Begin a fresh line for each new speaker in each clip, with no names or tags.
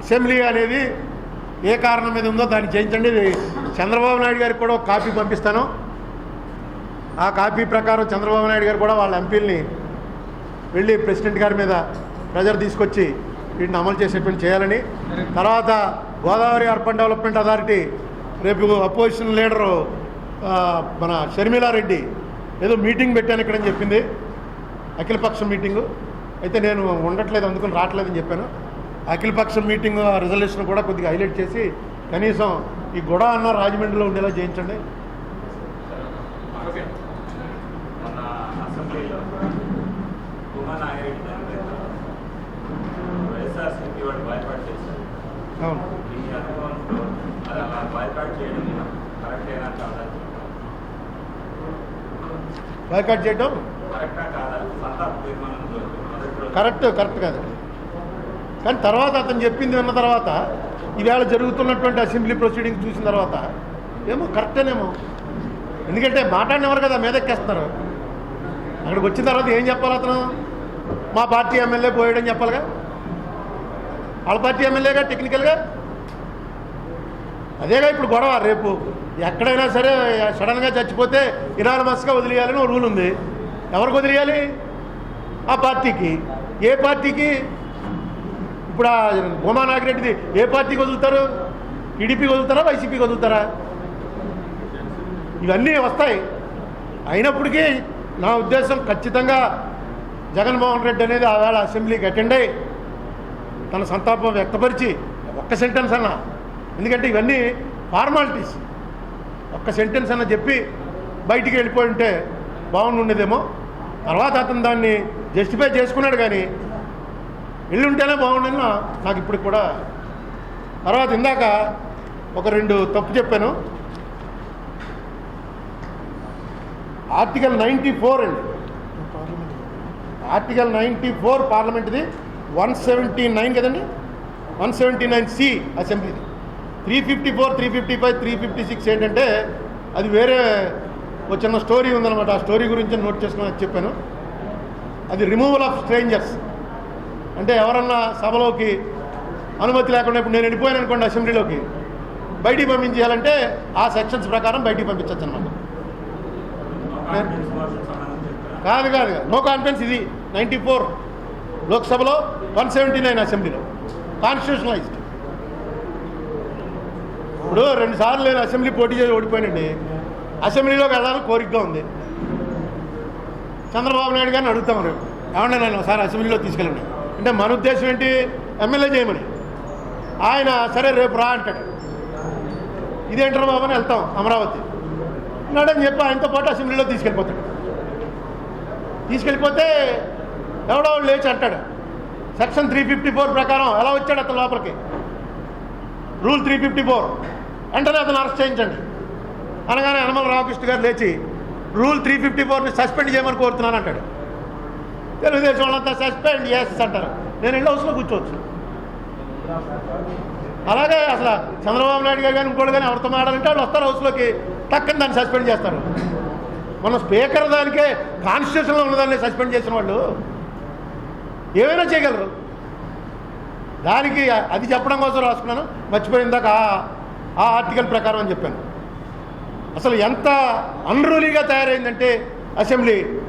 Assembly అనేది ఏ కారణం మీద ఉందో దాన్ని చేయించండి ఇది చంద్రబాబు నాయుడు గారికి కూడా ఒక కాపీ పంపిస్తాను. ఆ కాపీ ప్రకారం చంద్రబాబు నాయుడు గారు కూడా వాళ్ళ ఎంపీల్ని వెళ్ళి ప్రెసిడెంట్ గారి మీద ప్రెజర్ తీసుకొచ్చి వీటిని అమలు చేసేటువంటి చేయాలని. తర్వాత గోదావరి అర్బన్ డెవలప్మెంట్ అథారిటీ రేపు అపోజిషన్ లీడరు మన షర్మిలారెడ్డి ఏదో మీటింగ్ పెట్టాను ఇక్కడని చెప్పింది. అఖిలపక్షం మీటింగు. అయితే నేను ఉండట్లేదు అందుకని రావట్లేదని చెప్పాను. అఖిలపక్షం మీటింగ్ రిజల్యూషన్ కూడా కొద్దిగా హైలైట్ చేసి కనీసం ఈ గొడవ అన్న రాజమండ్రిలో ఉండేలా చేయించండి. అవును.
బాయ్కాట్ చేయడం కరెక్ట్ కరెక్టా కాదా సంతాప తీర్మానం మొదటి రోజు
కరెక్ట్ కరెక్ట్ కాదు కానీ తర్వాత అతను చెప్పింది విన్న తర్వాత ఈవేళ జరుగుతున్నటువంటి అసెంబ్లీ ప్రొసీడింగ్ చూసిన తర్వాత ఏమో కరెక్టేనేమో ఎందుకంటే మాట్లాడినవారు కదా మీదెక్కేస్తున్నారు. అక్కడికి వచ్చిన తర్వాత ఏం చెప్పాలి అతను? మా పార్టీ ఎమ్మెల్యే పోయాడని చెప్పాలిగా? వాళ్ళ పార్టీ ఎమ్మెల్యేగా టెక్నికల్గా అదేగా ఇప్పుడు గొడవ. రేపు ఎక్కడైనా సరే సడన్గా చచ్చిపోతే ఇనానమస్గా వదిలేయాలని ఒక రూల్ ఉంది. ఎవరికి వదిలేయాలి? ఆ పార్టీకి. ఏ పార్టీకి? ఇప్పుడు ఆ భూమా నాగిరెడ్డిది ఏ పార్టీకి వదులుతారు టీడీపీకి వదులుతారా వైసీపీకి వదులుతారా ఇవన్నీ వస్తాయి. అయినప్పటికీ నా ఉద్దేశం ఖచ్చితంగా జగన్మోహన్ రెడ్డి అనేది ఆవేళ అసెంబ్లీకి అటెండ్ అయ్యి తన సంతాపం వ్యక్తపరిచి ఒక్క సెంటెన్స్ అన్న. ఎందుకంటే ఇవన్నీ ఫార్మాలిటీస్. ఒక్క సెంటెన్స్ అన్న చెప్పి బయటికి వెళ్ళిపోయి ఉంటే బాగుండేదేమో తర్వాత అతను దాన్ని జస్టిఫై చేసుకున్నాడు కానీ ఎల్లుంటేనే బాగుండని? నాకు ఇప్పుడు కూడా. తర్వాత ఇందాక ఒక రెండు తప్పు చెప్పాను. ఆర్టికల్ నైంటీ ఫోర్ అండి. ఆర్టికల్ నైంటీ ఫోర్ పార్లమెంట్ది. వన్ సెవెంటీ నైన్ కదండి? One seventy nine C అసెంబ్లీది. Three fifty four three fifty five three fifty six ఏంటంటే అది వేరే ఒక చిన్న స్టోరీ ఉందన్నమాట. ఆ స్టోరీ గురించి నోట్ చేసుకుని చెప్పాను. అది రిమూవల్ ఆఫ్ స్ట్రేంజర్స్. అంటే ఎవరన్నా సభలోకి అనుమతి లేకుండా ఇప్పుడు నేను వెళ్ళిపోయాను అనుకోండి అసెంబ్లీలోకి బయటికి పంపించేయాలంటే ఆ సెక్షన్స్ ప్రకారం బయటికి పంపించవచ్చు అనమాట? కాదు కాదు నో కాన్ఫిడెన్స్ ఇది. నైంటీ ఫోర్ లోక్సభలో వన్ సెవెంటీ నైన్ అసెంబ్లీలో. కాన్స్టిట్యూషనలైజ్డ్ ఇప్పుడు రెండు సార్లు నేను అసెంబ్లీ పోటీ చేసి ఓడిపోయానండి. అసెంబ్లీలోకి వెళ్ళాలని కోరికగా ఉంది. చంద్రబాబు నాయుడు గారిని అడుగుతాం రేపు ఏమన్నా నన్ను ఒకసారి అసెంబ్లీలో తీసుకెళ్ళండి. అంటే మన ఉద్దేశం ఏంటి? ఎమ్మెల్యే చేయమని. ఆయన సరే రేపు రా అంటాడు. ఇదేంటారు బాబు అని వెళ్తాం అమరావతి. ఉన్నాడని చెప్పి ఆయనతో పాటు అసెంబ్లీలో తీసుకెళ్ళిపోతాడు. తీసుకెళ్ళిపోతే ఎవడో లేచి అంటాడు. సెక్షన్ త్రీ ఫిఫ్టీ ఫోర్ ప్రకారం ఎలా వచ్చాడు అతను లోపలికి? Rule three fifty four. వెంటనే అతను అరెస్ట్ చేయించండి. అనగానే హనుమల రామకృష్ణ గారు లేచి రూల్ త్రీ ఫిఫ్టీ ఫోర్ని సస్పెండ్ చేయమని కోరుతున్నాను అంటాడు. తెలుగుదేశం వాళ్ళంతా సస్పెండ్ ఎస్ అంటారు. నేను ఇళ్ళ హౌస్లో కూర్చోవచ్చు. అలాగే అసలు చంద్రబాబు నాయుడు గారు కానీ ఇంకోటి కానీ ఎవరితో మాడాలంటే వాళ్ళు వస్తారు హౌస్లోకి. టక్కని దాన్ని సస్పెండ్ చేస్తారు. మన స్పీకర్ దానికే కాన్స్టిట్యూషన్లో ఉన్నదాన్ని సస్పెండ్ చేసిన వాళ్ళు ఏమైనా చేయగలరు? దానికి అది చెప్పడం కోసం రాసుకున్నాను. మర్చిపోయిందాక ఆ ఆర్టికల్ ప్రకారం అని చెప్పాను. అసలు ఎంత అన్రూలీగా తయారైందంటే అసెంబ్లీ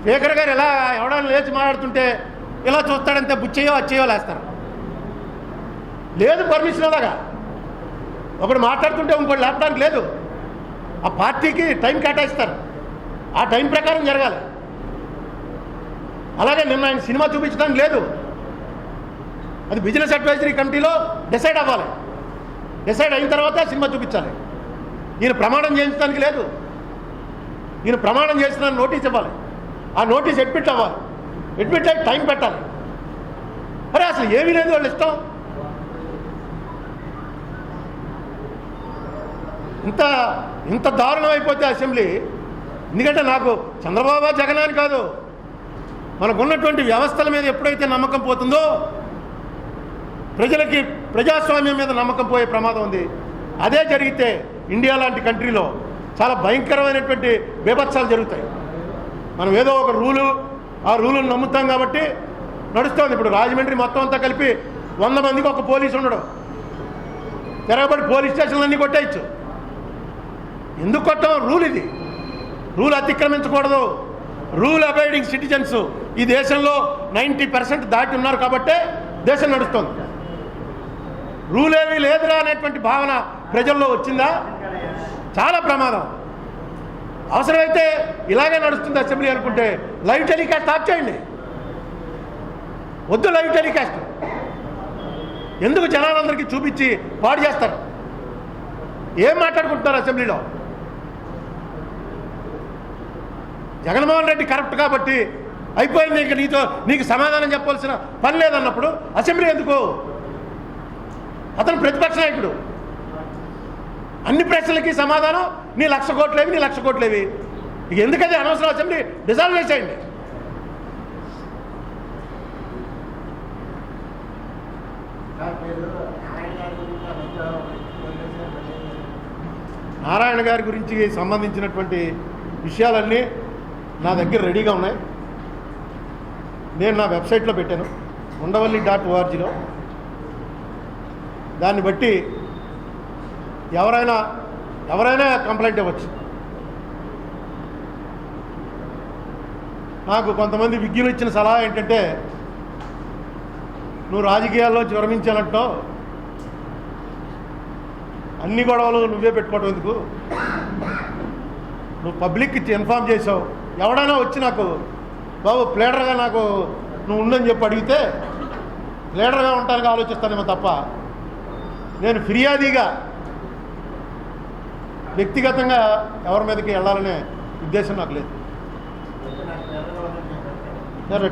స్పీకర్ గారు ఎలా ఎవడైనా లేచి మాట్లాడుతుంటే ఇలా చూస్తాడంతే బుచ్చేయో అచ్చేయో లేస్తారు. లేదు పర్మిషన్ అలాగా. ఒకడు మాట్లాడుతుంటే ఇంకోటి లేపడానికి లేదు. ఆ పార్టీకి టైం కేటాయిస్తారు. ఆ టైం ప్రకారం జరగాలి. అలాగే నిన్న ఆయన సినిమా చూపించడానికి లేదు. అది బిజినెస్ అడ్వైజరీ కమిటీలో డిసైడ్ అవ్వాలి. డిసైడ్ అయిన తర్వాత సినిమా చూపించాలి. ఈయన ప్రమాణం చేయించడానికి లేదు. ఈయన ప్రమాణం చేసిన నోటీస్ ఇవ్వాలి. ఆ నోటీస్ అడ్మిట్ అవ్వాలి. అడ్మిట్ అయ్యి టైం పెట్టాలి. అరే అసలు ఏమీ లేదు వాళ్ళు ఇష్టం. ఇంత ఇంత దారుణం అయిపోతే అసెంబ్లీ. ఎందుకంటే నాకు చంద్రబాబు జగన్ అని కాదు. మనకున్నటువంటి వ్యవస్థల మీద ఎప్పుడైతే నమ్మకం పోతుందో ప్రజలకి ప్రజాస్వామ్యం మీద నమ్మకం పోయే ప్రమాదం ఉంది. అదే జరిగితే ఇండియా లాంటి కంట్రీలో చాలా భయంకరమైనటువంటి బీభత్సాలు జరుగుతాయి. మనం ఏదో ఒక రూలు ఆ రూలును నమ్ముతాం కాబట్టి నడుస్తుంది. ఇప్పుడు రాజమండ్రి మొత్తం అంతా కలిపి వంద మందికి ఒక పోలీసు ఉండడం. తిరగబడి పోలీస్ స్టేషన్లన్నీ కొట్టేయచ్చు. ఎందుకు కొట్టం? రూల్ ఇది. రూల్ అతిక్రమించకూడదు. Rule abiding citizens. ఈ దేశంలో నైంటీ పర్సెంట్ దాటి ఉన్నారు కాబట్టే దేశం నడుస్తుంది. రూల్ ఏమీ లేదురా అనేటువంటి భావన ప్రజల్లో వచ్చిందా? చాలా ప్రమాదం. అవసరమైతే ఇలాగే నడుస్తుంది అసెంబ్లీ అనుకుంటే లైవ్ టెలికాస్ట్ ఆఫ్ చేయండి. వద్దు లైవ్ టెలికాస్ట్. ఎందుకు జనాలందరికీ చూపించి పాడు చేస్తారు? ఏం మాట్లాడుకుంటున్నారు అసెంబ్లీలో? జగన్మోహన్ రెడ్డి కరెక్ట్ కాబట్టి అయిపోయింది ఇంక నీతో నీకు సమాధానం చెప్పాల్సిన పని లేదన్నప్పుడు అసెంబ్లీ ఎందుకు? అతను ప్రతిపక్ష నాయకుడు. అన్ని ప్రశ్నలకి సమాధానం నీ లక్ష కోట్లేవి నీ లక్ష కోట్లేవి. ఇక ఎందుకది అనవసరం అసెంబ్లీ? డిజాల్వ్ చేసేయండి. నారాయణ గారి గురించి సంబంధించినటువంటి విషయాలన్నీ నా దగ్గర రెడీగా ఉన్నాయి. నేను నా వెబ్సైట్లో పెట్టాను ఉండవల్లి డాట్ ఓఆర్జీలో దాన్ని బట్టి ఎవరైనా ఎవరైనా కంప్లైంట్ ఇవ్వచ్చు. నాకు కొంతమంది విజ్ఞులు ఇచ్చిన సలహా ఏంటంటే నువ్వు రాజకీయాల్లో విరమించాలంటావు అన్ని గొడవలు నువ్వే పెట్టుకోవడం ఎందుకు? నువ్వు పబ్లిక్ ఇన్ఫామ్ చేసావు ఎవడైనా వచ్చి నాకు బాబు ప్లేడర్గా నాకు నువ్వు ఉండని చెప్పి అడిగితే ప్లేడర్గా ఉండటానికి ఆలోచిస్తానేమో తప్ప నేను ఫిర్యాదీగా వ్యక్తిగతంగా ఎవరి మీదకి వెళ్ళాలనే ఉద్దేశం నాకు లేదు.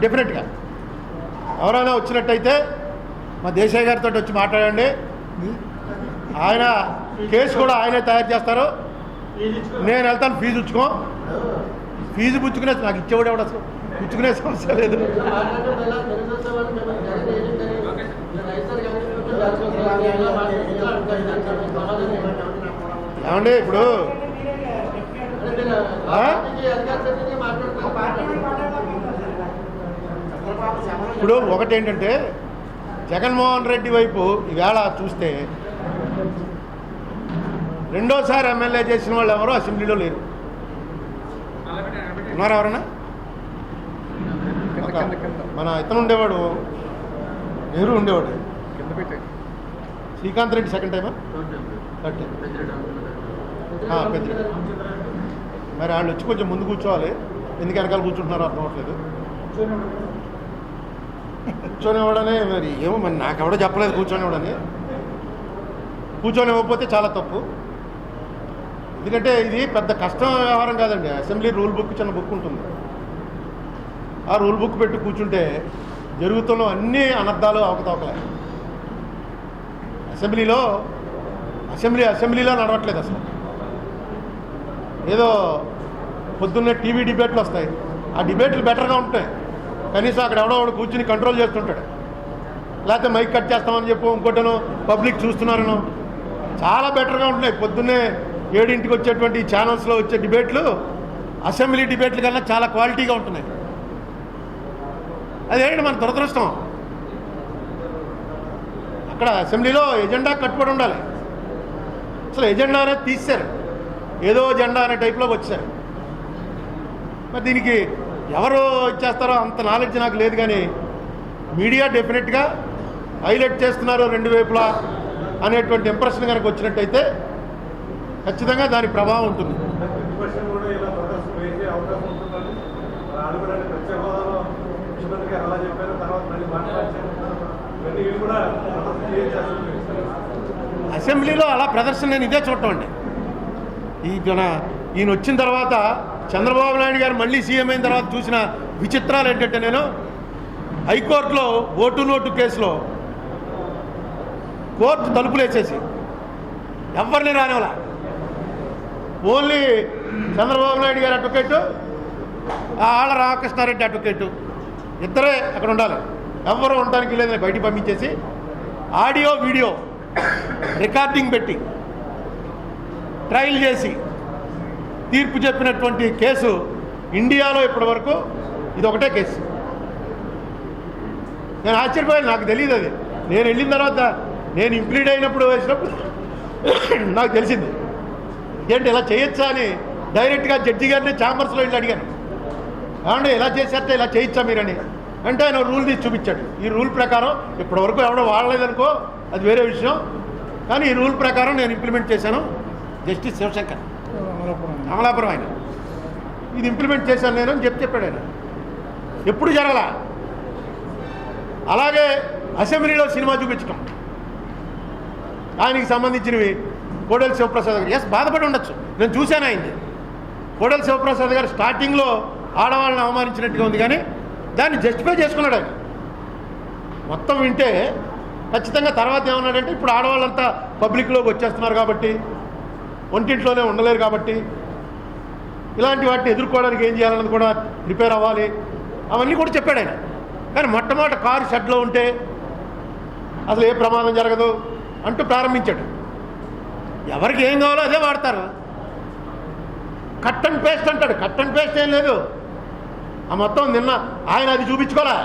డెఫినెట్గా ఎవరైనా వచ్చినట్టయితే మా దేశాయ్ గారితో వచ్చి మాట్లాడండి. ఆయన కేసు కూడా ఆయనే తయారు చేస్తారు. నేను వెళ్తాను ఫీజు పుచ్చుకో ఫీజు పుచ్చుకునే నాకు ఇచ్చేవాడు ఎవడ పుచ్చుకునే సమస్య లేదు. ఏమండి ఇప్పుడు? ఇప్పుడు ఒకటి ఏంటంటే జగన్మోహన్ రెడ్డి వైపు ఈవేళ చూస్తే రెండోసారి ఎమ్మెల్యే చేసిన వాళ్ళు ఎవరో అసెంబ్లీలో లేరు. ఉన్నారు ఎవరన్నా? మన ఇతను ఉండేవాడు నెహ్రూ ఉండేవాడు. శ్రీకాంత్ రెడ్డి సెకండ్ టైమా థర్డ్ టైం పెద్ద మరి వాళ్ళు వచ్చి కొంచెం ముందు కూర్చోవాలి. ఎందుకు వెనకాల కూర్చుంటున్నారో అర్థం అవ్వట్లేదు. కూర్చొనివ్వడనే మరి ఏమో మరి నాకెవడో చెప్పలేదు కూర్చొనివ్వడని. కూర్చొని ఇవ్వకపోతే చాలా తప్పు. ఎందుకంటే ఇది పెద్ద కష్టం వ్యవహారం కాదండి. అసెంబ్లీ రూల్ బుక్ చిన్న బుక్ ఉంటుంది. ఆ రూల్ బుక్ పెట్టి కూర్చుంటే జరుగుతున్న అన్ని అనర్థాలు అవకతవకలే. అసెంబ్లీలో అసెంబ్లీ అసెంబ్లీలో నడవట్లేదు అసలు. ఏదో పొద్దున్నే టీవీ డిబేట్లు వస్తాయి. ఆ డిబేట్లు బెటర్గా ఉంటాయి కనీసం అక్కడ ఎవడో ఒకడు కూర్చుని కంట్రోల్ చేస్తుంటాడు. లేకపోతే మైక్ కట్ చేస్తామని చెప్పు ఇంకోటను పబ్లిక్ చూస్తున్నారను. చాలా బెటర్గా ఉంటున్నాయి. పొద్దున్నే ఏడింటికి వచ్చేటువంటి ఛానల్స్లో వచ్చే డిబేట్లు అసెంబ్లీ డిబేట్ల కన్నా చాలా క్వాలిటీగా ఉంటున్నాయి. అదేంటి మన దురదృష్టం? అక్కడ అసెంబ్లీలో ఎజెండా కట్టుబడి ఉండాలి. అసలు ఎజెండా అనేది తీశారు ఏదో జెండా అనే టైప్లో వచ్చారు. మరి దీనికి ఎవరు ఇచ్చేస్తారో అంత నాలెడ్జ్ నాకు లేదు కానీ మీడియా డెఫినెట్గా హైలైట్ చేస్తున్నారు రెండు వైపులా అనేటువంటి ఇంప్రెషన్ కనుక వచ్చినట్టయితే ఖచ్చితంగా దాని ప్రభావం ఉంటుంది. అసెంబ్లీలో అలా ప్రదర్శన నేను ఇదే చూడటం అండి. ఈ ఈయన వచ్చిన తర్వాత చంద్రబాబు నాయుడు గారు మళ్ళీ సీఎం అయిన తర్వాత చూసిన విచిత్రాలు ఏంటంటే నేను హైకోర్టులో ఓటు నోటు కేసులో కోర్టు తలుపులు వేసేసి ఎవరిని రానివలా ఓన్లీ చంద్రబాబు నాయుడు గారు అడ్వకేట్ ఆళ్ళ రామకృష్ణారెడ్డి అడ్వకేట్. ఇద్దరే అక్కడ ఉండాలి. ఎవరు ఉండడానికి లేదని బయటికి పంపించేసి ఆడియో వీడియో రికార్డింగ్ పెట్టి ట్రయల్ చేసి తీర్పు చెప్పినటువంటి కేసు ఇండియాలో ఇప్పటివరకు ఇది ఒకటే కేసు. నేను ఆశ్చర్యపోయాను నాకు తెలియదు అది. నేను వెళ్ళిన తర్వాత నేను ఇంప్లీడ్ అయినప్పుడు వేసినప్పుడు నాకు తెలిసింది. ఏంటి ఇలా చేయొచ్చా అని డైరెక్ట్గా జడ్జి గారిని ఛాంబర్స్లో వెళ్ళి అడిగాను. ఏమంటే ఇలా చేసేస్తే ఇలా చేయొచ్చా మీరని? అంటే ఆయన రూల్ తీసి చూపించాడు. ఈ రూల్ ప్రకారం ఇప్పటివరకు ఎవడో వాడలేదనుకో అది వేరే విషయం. కానీ ఈ రూల్ ప్రకారం నేను ఇంప్లిమెంట్ చేశాను. జస్టిస్ శివశంకర్. అమలాపురం ఆయన. ఇది ఇంప్లిమెంట్ చేశాను నేను అని చెప్పి చెప్పాడు ఆయన. ఎప్పుడు జరగలా? అలాగే అసెంబ్లీలో సినిమా చూపించడం ఆయనకి సంబంధించినవి కోడెల శివప్రసాద్ గారు. ఎస్ బాధపడి ఉండొచ్చు. నేను చూశాను ఆయన్ని. కోడెల శివప్రసాద్ గారు స్టార్టింగ్లో ఆడవాళ్ళని అవమానించినట్టుగా ఉంది కానీ దాన్ని జస్టిఫై చేసుకున్నాడు ఆయన. మొత్తం వింటే ఖచ్చితంగా తర్వాత ఏమన్నాడంటే ఇప్పుడు ఆడవాళ్ళంతా పబ్లిక్లోకి వచ్చేస్తున్నారు కాబట్టి ఒంటింట్లోనే ఉండలేరు కాబట్టి ఇలాంటి వాటిని ఎదుర్కోవడానికి ఏం చేయాలన్నది కూడా ప్రిపేర్ అవ్వాలి. అవన్నీ కూడా చెప్పాడు ఆయన. కానీ మొట్టమొదట కారు షెడ్లో ఉంటే అసలు ఏ ప్రమాదం జరగదు అంటూ ప్రారంభించాడు. ఎవరికి ఏం కావాలో అదే వాడతారు. కట్ అండ్ పేస్ట్ అంటాడు. కట్ అండ్ పేస్ట్ ఏం లేదు. ఆ మొత్తం నిన్న ఆయన అది చూపించుకోలే.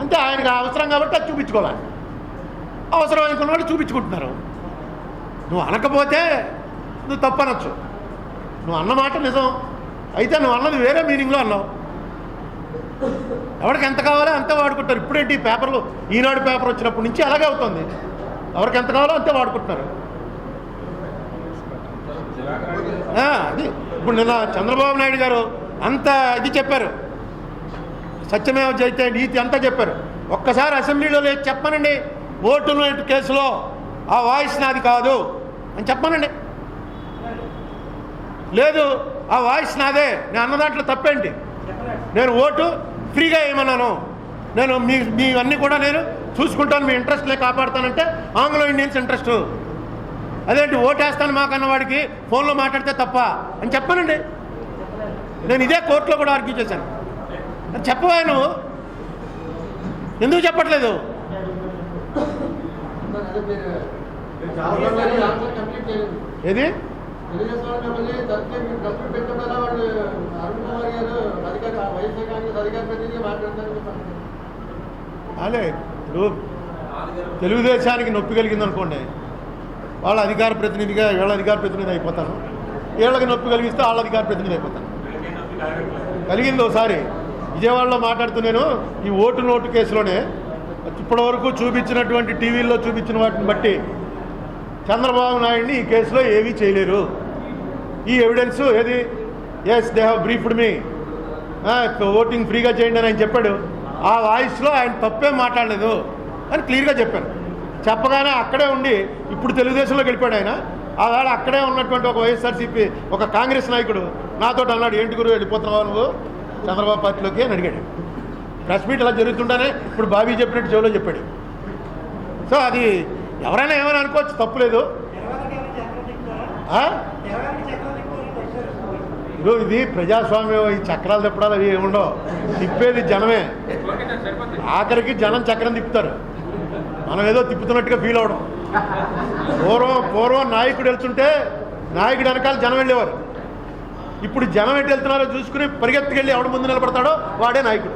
అంతే ఆయనకు అవసరం కాబట్టి అది చూపించుకోవాలి అవసరం అనుకున్న వాళ్ళు చూపించుకుంటున్నారు. నువ్వు అనకపోతే నువ్వు తప్పనొచ్చు. నువ్వు అన్న మాట నిజం. అయితే నువ్వు అన్నది వేరే మీనింగ్లో అన్నావు. ఎవరికి ఎంత కావాలో అంతే వాడుకుంటారు. ఇప్పుడేంటి ఈ పేపర్లు? ఈనాడు పేపర్ వచ్చినప్పటి నుంచి అలాగే అవుతుంది. ఎవరికి ఎంత కావాలో అంతే వాడుకుంటున్నారు. అది. ఇప్పుడు నిన్న చంద్రబాబు నాయుడు గారు అంత ఇది చెప్పారు. సత్యమేవ జైతే నీతి అంతా చెప్పారు. ఒక్కసారి అసెంబ్లీలో లేదు చెప్పనండి. ఓటు కేసులో ఆ వాయిస్ నాది కాదు. అని చెప్పనండి. లేదు ఆ వాయిస్ నాదే. నేను అన్న దాంట్లో తప్పేంటి? నేను ఓటు ఫ్రీగా వేయమన్నాను నేను మీ మీ అన్నీ కూడా నేను చూసుకుంటాను మీ ఇంట్రెస్ట్లే కాపాడుతానంటే ఆంగ్లో ఇండియన్స్ ఇంట్రెస్ట్. అదేంటి ఓటేస్తాను మాకన్న వాడికి ఫోన్లో మాట్లాడితే తప్ప అని చెప్పానండి. నేను ఇదే కోర్టులో కూడా ఆర్గ్యూ చేశాను. చెప్పవా నువ్వు? ఎందుకు చెప్పట్లేదు? ఏది? అదే ఇప్పుడు తెలుగుదేశానికి నొప్పి కలిగింది అనుకోండి. వాళ్ళ అధికార ప్రతినిధిగా వీళ్ళ అధికార ప్రతినిధి అయిపోతాను వీళ్ళకి నొప్పి కలిగిస్తే వాళ్ళ అధికార ప్రతినిధి అయిపోతాను కలిగింది ఒకసారి. విజయవాడలో మాట్లాడుతూ నేను ఈ ఓటు నోటు కేసులోనే ఇప్పటివరకు చూపించినటువంటి టీవీల్లో చూపించిన వాటిని బట్టి చంద్రబాబు నాయుడిని ఈ కేసులో ఏమీ చేయలేరు. ఈ ఎవిడెన్స్ ఏది? Yes they have briefed me voting ఫ్రీగా చేయండి అని ఆయన చెప్పాడు. ఆ వాయిస్లో ఆయన తప్పే మాట్లాడలేదు అని క్లియర్గా చెప్పాను చెప్పగానే అక్కడే ఉండి ఇప్పుడు తెలుగుదేశంలో గెలిపాడు ఆయన. ఆవేళ అక్కడే ఉన్నటువంటి ఒక వైఎస్ఆర్సీపీ ఒక కాంగ్రెస్ నాయకుడు నాతో అన్నాడు ఏంటి గురువు వెళ్ళిపోతున్నావు నువ్వు? చంద్రబాబు పార్టీలోకి అని అడిగాడు. ప్రెస్ మీట్ ఇలా జరుగుతుంటానే ఇప్పుడు బాబీ చెప్పినట్టు చెవిలో చెప్పాడు. సో అది ఎవరైనా ఏమైనా అనుకోవచ్చు? తప్పులేదు. ఆ? ఇది ప్రజాస్వామ్యం ఈ చక్రాలు తిప్పడాలు అవి ఏముండవు. తిప్పేది జనమే. ఆఖరికి జనం చక్రం తిప్పుతారు. మనం ఏదో తిప్పుతున్నట్టుగా ఫీల్ అవడం. పూర్వం పూర్వం నాయకుడు వెళ్తుంటే నాయకుడు వెనకాల జనం వెళ్ళేవారు. ఇప్పుడు జనం ఎటు వెళ్తున్నారో చూసుకుని పరిగెత్తుకెళ్ళి ఎవడు ముందు నిలబడతాడో వాడే నాయకుడు.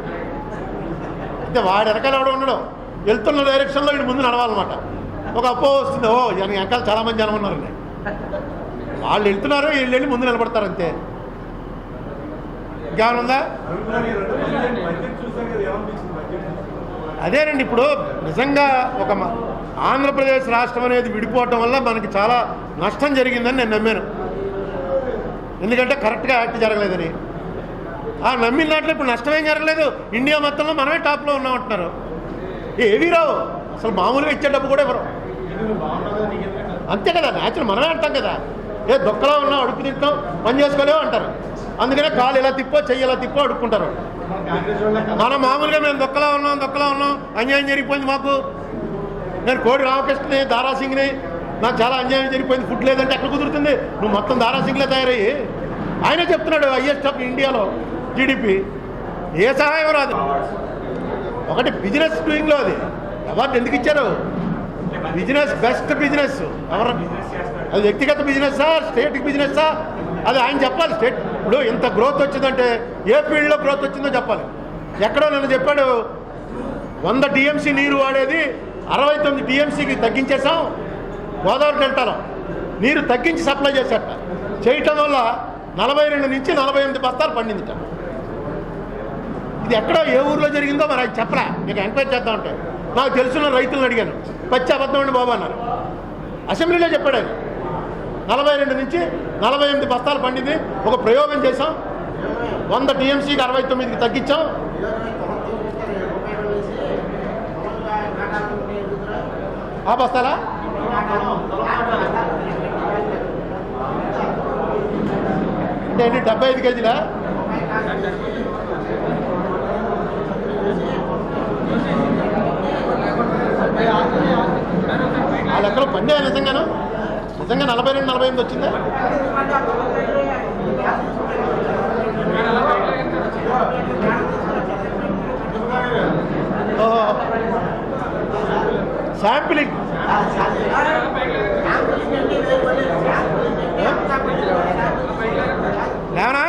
అంటే వాడు వెనకాల ఎవడో ఉండడం. వెళ్తున్న డైరెక్షన్లో వీడు ముందు నడవాలన్నమాట. ఒక అప్పో వస్తుంది ఓ దాని వెనకాల చాలామంది జనం ఉన్నారు. వాళ్ళు వెళ్తున్నారు వీళ్ళు వెళ్ళి ముందు నిలబడతారు అంతే.
ఇంకేమనుందా
అదేనండి ఇప్పుడు నిజంగా ఒక ఆంధ్రప్రదేశ్ రాష్ట్రం అనేది విడిపోవటం వల్ల మనకి చాలా నష్టం జరిగిందని నేను నమ్మాను. ఎందుకంటే కరెక్ట్గా యాక్ట్ జరగలేదని. ఆ నమ్మిన దాంట్లో ఇప్పుడు నష్టమేం జరగలేదు. ఇండియా మొత్తంలో మనమే టాప్లో ఉన్నామంటున్నారు. ఏవి రావు. అసలు మామూలుగా ఇచ్చే డబ్బు కూడా ఇవ్వరు అంతే కదా న్యాచురల్ మనమే అంటాం కదా. ఏ దొక్కలో ఉన్నాం అడుపు తింటాం పని చేసుకోలేవు అంటారు. అందుకనే కాలు ఇలా తిప్పో చెయ్యి ఇలా తిప్పో అడుక్కుంటారు. మనం మామూలుగా మేము దొక్కలా ఉన్నాం దొక్కలా ఉన్నాం అన్యాయం జరిగిపోయింది మాకు. నేను కోడి రామకృష్ణని దారాసింగ్ని నాకు చాలా అన్యాయం జరిగిపోయింది ఫుడ్ లేదంటే ఎక్కడ కుదురుతుంది? నువ్వు మొత్తం దారాసింగ్లే తయారయ్యి. ఆయనే చెప్తున్నాడు హైయెస్ట్ ఆఫ్ ఇండియాలో జీడిపి ఏ సహాయం రాదు. ఒకటి బిజినెస్ డూయింగ్లో అది. అవార్డు ఎందుకు ఇచ్చారు? Business best business. ఎవరు? అది వ్యక్తిగత బిజినెస్సా స్టేట్ బిజినెస్సా అది ఆయన చెప్పాలి స్టేట్. ఇప్పుడు ఇంత గ్రోత్ వచ్చిందంటే ఏ ఫీల్డ్లో గ్రోత్ వచ్చిందో చెప్పాలి. ఎక్కడో నన్ను చెప్పాడు వంద టీఎంసీ నీరు వాడేది అరవై తొమ్మిది టీఎంసీకి తగ్గించేసాం గోదావరి డెల్టాలో. నీరు తగ్గించి సప్లై చేసేట చేయటం వల్ల నలభై రెండు నుంచి నలభై ఎనిమిది బస్తాలు పండిందిట. ఇది ఎక్కడో ఏ ఊర్లో జరిగిందో మరి అది మీకు ఎంక్వైరీ చేద్దామంటే. నాకు తెలుసున్న రైతులను అడిగాను. పచ్చి అబద్ధం అండి బాబు అన్నారు. అసెంబ్లీలో చెప్పాడు ఆయన. నలభై రెండు నుంచి నలభై ఎనిమిది బస్తాలు పండింది. ఒక ప్రయోగం చేసాం వంద టీఎంసీకి అరవై తొమ్మిదికి తగ్గించాం. ఆ బస్తాలా? అంటే ఏంటి డెబ్బై ఐదు కేజీలా? వాళ్ళు ఎక్కడ బండి నిజంగానా? నిజంగా నలభై రెండు నలభై ఎనిమిది వచ్చిందా? శాంపిలింగ్. లేవనా?